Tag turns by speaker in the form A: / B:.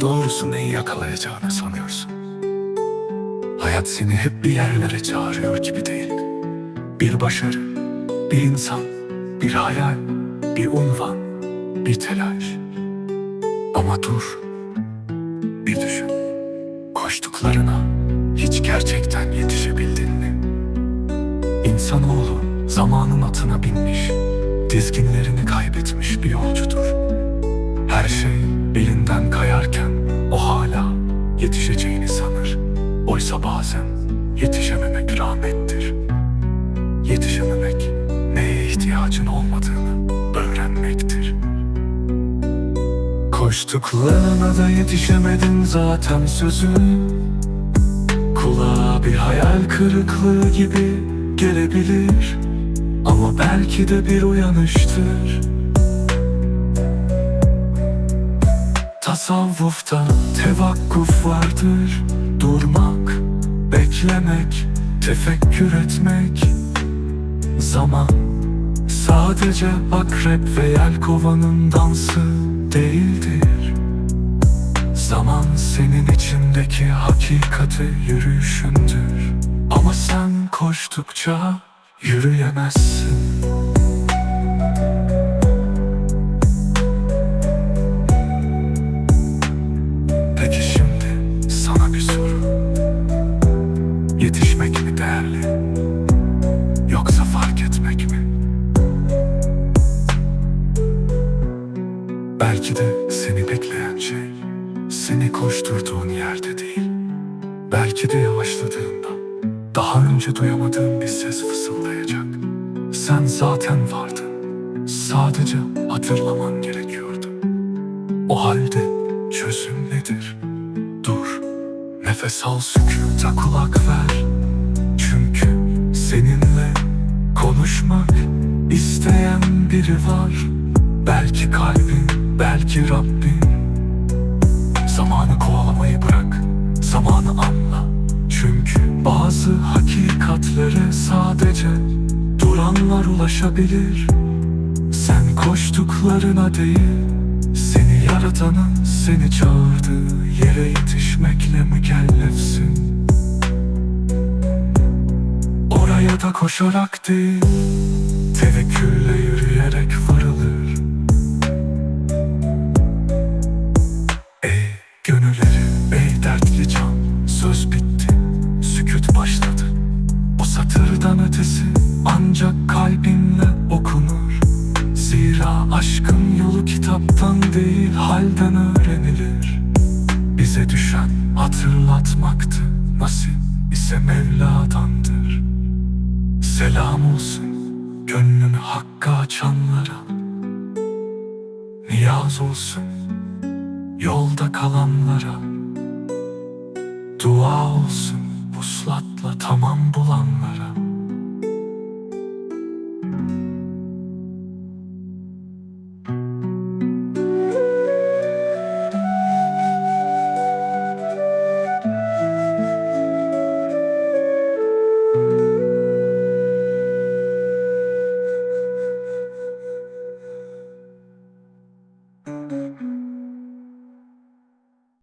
A: Doğrusu neyi yakalayacağını sanıyorsun. Hayat seni hep bir yerlere çağırıyor gibi değil. Bir başarı, bir insan, bir hayal, bir unvan, bir telaş. Ama dur, bir düşün. Koştuklarına hiç gerçekten yetişebildin mi? İnsanoğlu zamanın atına binmiş, dizginlerini kaybetmiş bir yolcudur. Her şey elinden kayarken o hala yetişeceğini sanır. Oysa bazen yetişememek rahmettir. Yetişememek neye ihtiyacın olmadığını öğrenmektir. Koştuklarına da yetişemedin zaten sözü Kulağa bir hayal kırıklığı gibi gelebilir Ama belki de bir uyanıştır Tasavvufta tevakkuf vardır. Durmak, beklemek, tefekkür etmek. Zaman sadece akrep ve yelkovanın dansı değildir. Zaman senin içindeki hakikati yürüyüşündür. Ama sen koştukça yürüyemezsin Belki de seni bekleyen şey Seni koşturduğun yerde değil. Belki de yavaşladığında Daha önce duyamadığın bir ses fısıldayacak. Sen zaten vardın. Sadece hatırlaman gerekiyordu. O halde çözüm nedir? Dur Nefes al sükuta kulak ver. Çünkü seninle konuşmak isteyen biri var Belki kalbin, belki Rabbin Zamanı kovalamayı bırak, zamanı anla. Çünkü bazı hakikatlere sadece duranlar ulaşabilir. Sen koştuklarına değil, seni yaratanın seni çağırdığı yere yetişmekle mükellefsin. Oraya da koşarak değil, ey dertli can Söz bitti, sükut başladı. O satırdan ötesi ancak kalbinle okunur. Zira aşkın yolu kitaptan değil halden öğrenilir. Bize düşen hatırlatmaktı Nasip ise Mevla'dandır. Selam olsun gönlünü hakka açanlara. Niyaz olsun yolda kalanlara Dua olsun vuslatla tamam bulanlara